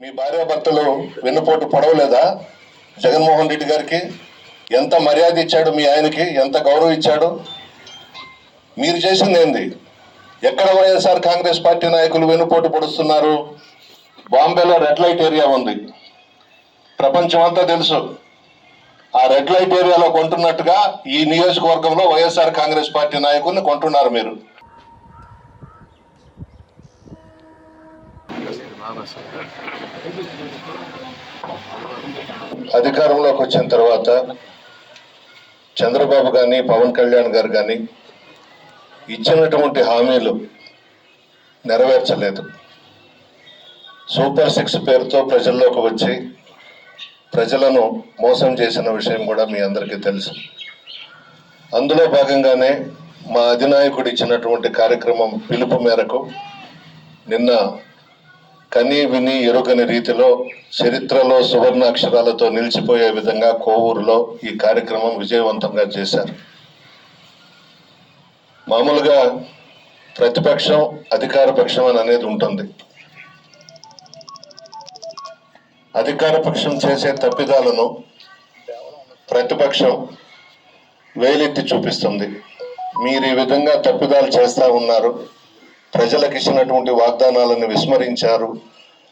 మీ భార్యాభర్తలు వెన్నుపోటు పొడవలేదా? జగన్మోహన్ రెడ్డి గారికి ఎంత మర్యాద ఇచ్చాడు మీ ఆయనకి? ఎంత గౌరవం ఇచ్చాడు? మీరు చేసింది ఏంది? ఎక్కడ వైఎస్ఆర్ కాంగ్రెస్ పార్టీ నాయకులు వెన్నుపోటు పొడుస్తున్నారు? బాంబేలో రెడ్ లైట్ ఏరియా ఉంది. ప్రపంచం అంతా తెలుసు. ఆ రెడ్ లైట్ ఏరియాలో కొంటున్నట్టుగా ఈ నియోజకవర్గంలో వైఎస్ఆర్ కాంగ్రెస్ పార్టీ నాయకుల్ని కొంటున్నారు మీరు. అధికారంలోకి వచ్చిన తర్వాత చంద్రబాబు కానీ పవన్ కళ్యాణ్ గారు కానీ ఇచ్చినటువంటి హామీలు నెరవేర్చలేదు. సూపర్ సిక్స్ పేరుతో ప్రజల్లోకి వచ్చి ప్రజలను మోసం చేసిన విషయం కూడా మీ అందరికీ తెలుసు. అందులో భాగంగానే మా అధినాయకుడు ఇచ్చినటువంటి కార్యక్రమం పిలుపు మేరకు నిన్న కని విని ఎరుగని రీతిలో చరిత్రలో సువర్ణ అక్షరాలతో నిలిచిపోయే విధంగా కోవూరులో ఈ కార్యక్రమం విజయవంతంగా చేశారు. మామూలుగా ప్రతిపక్షం అధికార పక్షం అని అనేది ఉంటుంది. అధికార పక్షం చేసే తప్పిదాలను ప్రతిపక్షం వేలెత్తి చూపిస్తుంది. మీరు ఈ విధంగా తప్పిదాలు చేస్తా ఉన్నారు. ప్రజలకు ఇచ్చినటువంటి వాగ్దానాలను విస్మరించారు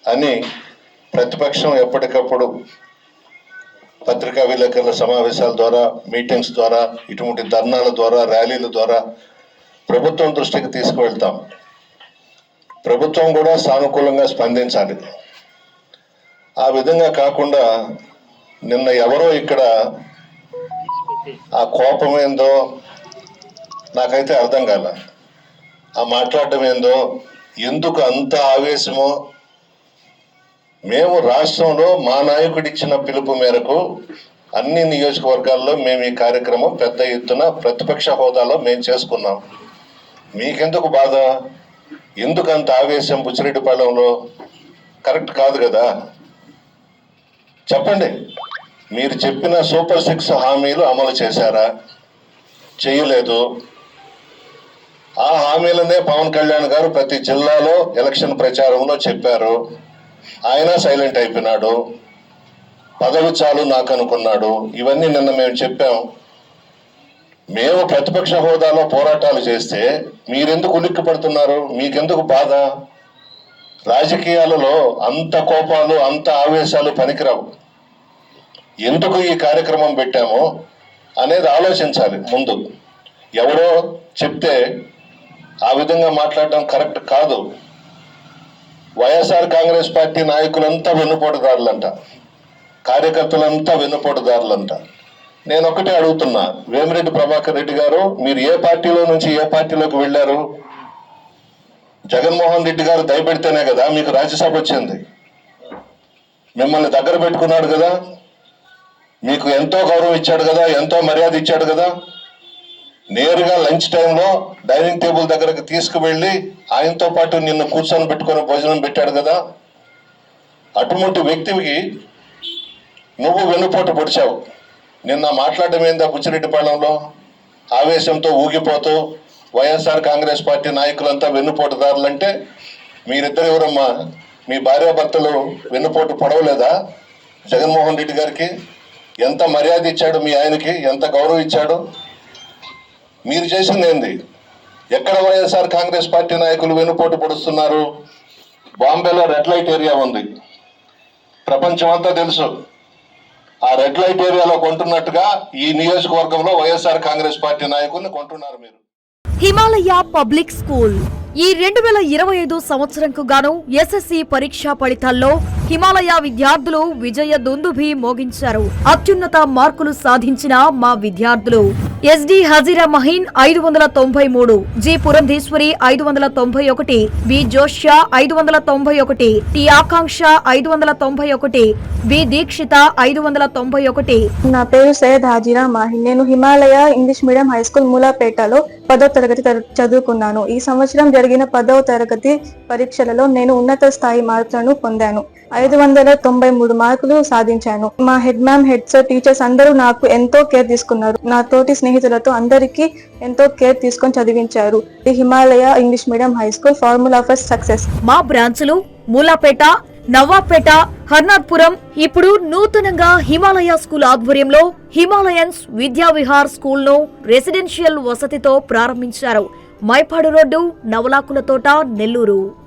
అని ప్రతిపక్షం ఎప్పటికప్పుడు పత్రికా విలేకరుల సమావేశాల ద్వారా మీటింగ్స్ ద్వారా ఇటువంటి ధర్నాల ద్వారా ర్యాలీల ద్వారా ప్రభుత్వం దృష్టికి తీసుకువెళ్తాం. ప్రభుత్వం కూడా సానుకూలంగా స్పందించాలి. ఆ విధంగా కాకుండా నిన్న ఎవరో ఇక్కడ ఆ కోపం ఏందో నాకైతే అర్థం కాలే. ఆ మాట్లాడటం ఏందో ఎందుకు అంత ఆవేశమో మేము రాష్ట్రంలో మా నాయకుడు ఇచ్చిన పిలుపు మేరకు అన్ని నియోజకవర్గాల్లో మేము ఈ కార్యక్రమం పెద్ద ఎత్తున ప్రతిపక్ష హోదాలో మేము చేసుకున్నాం. మీకెందుకు బాధ? ఎందుకు అంత ఆవేశం బుచ్చిరెడ్డిపాలెంలో? కరెక్ట్ కాదు కదా? చెప్పండి. మీరు చెప్పిన సూపర్ సిక్స్ హామీలు అమలు చేశారా? చేయలేదు. ఆ హామీలనే పవన్ కళ్యాణ్ గారు ప్రతి జిల్లాలో ఎలక్షన్ ప్రచారంలో చెప్పారు. ఆయన సైలెంట్ అయిపోయినాడు. పదవి చాలు నాకు అనుకున్నాడు ఇవన్నీ నిన్న మేము చెప్పాం. మేము ప్రతిపక్ష హోదాలో పోరాటాలు చేస్తే మీరెందుకు ఉలిక్కి పడుతున్నారు మీకెందుకు బాధ? రాజకీయాలలో అంత కోపాలు అంత ఆవేశాలు పనికిరావు. ఎందుకు ఈ కార్యక్రమం పెట్టాము అనేది ఆలోచించాలి ముందు. ఎవరో చెప్తే ఆ విధంగా మాట్లాడడం కరెక్ట్ కాదు. వైఎస్ఆర్ కాంగ్రెస్ పార్టీ నాయకులంతా వెన్నుపోటుదారులంట. కార్యకర్తలంతా వెన్నుపోటుదారులంట. నేను ఒకటే అడుగుతున్నా వేమిరెడ్డి ప్రభాకర్ రెడ్డి గారు మీరు ఏ పార్టీలో నుంచి ఏ పార్టీలోకి వెళ్ళారు? జగన్మోహన్ రెడ్డి గారు దయపెడితేనే కదా మీకు రాజ్యసభ వచ్చింది. మిమ్మల్ని దగ్గర పెట్టుకున్నాడు కదా. మీకు ఎంతో గౌరవం ఇచ్చాడు కదా ఎంతో మర్యాద ఇచ్చాడు కదా. నేరుగా లంచ్ టైంలో డైనింగ్ టేబుల్ దగ్గరకు తీసుకువెళ్ళి ఆయనతో పాటు నిన్ను కూర్చొని పెట్టుకొని భోజనం పెట్టాడు కదా. అటువంటి వ్యక్తికి నువ్వు వెన్నుపోటు పొడిచావు. నిన్న మాట్లాడడం ఏందా బుచ్చిరెడ్డిపాళెంలో? ఆవేశంతో ఊగిపోతూ వైఎస్ఆర్ కాంగ్రెస్ పార్టీ నాయకులంతా వెన్నుపోటుదారులంటే మీరిద్దరు ఎవరమ్మా? మీ భార్యాభర్తలు వెన్నుపోటు పొడవలేదా? జగన్మోహన్ రెడ్డి గారికి ఎంత మర్యాద ఇచ్చాడు మీ ఆయనకి? ఎంత గౌరవం ఇచ్చాడు? మీరు చేసింది ఏంది? ఎక్కడ వైఎస్ఆర్ కాంగ్రెస్ పార్టీ నాయకులు వెనుపోటు పొడుస్తున్నారు? బాంబేలో రెడ్ లైట్ ఏరియా ఉంది. ప్రపంచం అంతా తెలుసు. ఆ రెడ్ లైట్ ఏరియాలో కొంటున్నట్టుగా ఈ నియోజకవర్గంలో వైఎస్ఆర్ కాంగ్రెస్ పార్టీ నాయకుల్ని కొంటున్నారు మీరు. Himalaya public school. ఈ రెండు వేల ఇరవై ఐదు సంవత్సరంకు గాను ఎస్ఎస్సి పరీక్షా ఫలితాల్లో హిమాలయ విద్యార్థులు విజయ దుందుభి మోగించారు. అత్యున్నత మార్కులు సాధించిన మా విద్యార్థులు. ఎస్డి హజీరా మహీన్ ఐదు వందల తొంభై మూడు జి పురంధేశ్వరి ఐదు వందల తొంభై ఒకటి బి జోష్యా ఐదు వందల తొంభై ఒకటి టి ఆకాంక్ష ఐదు వందల తొంభై ఒకటి బి దీక్షిత ఐదు వందల తొంభై ఒకటి. నా పేరు సయ్యద్ హాజీరా మహిన్. నేను Himalaya English medium high school మూలాపేటలో పదో తరగతి చదువుకున్నాను. ఈ సంవత్సరం జరిగిన పదవ తరగతి పరీక్షలలో నేను ఉన్నత స్థాయి మార్కులను పొందాను. ఐదు వందల తొంభై మూడు మార్కులు సాధించాను. మా head ma'am head sir teachers అందరూ నాకు ఎంతో కేర్ తీసుకున్నారు. నా తోటి స్నేహితులతో అందరికీ ఎంతో కేర్ తీసుకొని చదివించారు. The Himalaya English medium high school formula for success. మా బ్రాంచ్లు మూలాపేట నవాబ్పేట హర్నాథ్పురం ఇప్పుడు నూతనంగా హిమాలయ స్కూల్ ఆధ్వర్యంలో హిమాలయన్స్ విద్యా విహార్ స్కూల్ను రెసిడెన్షియల్ వసతితో ప్రారంభించారు. మైపాడు రోడ్డు నవలాకుల తోట నెల్లూరు.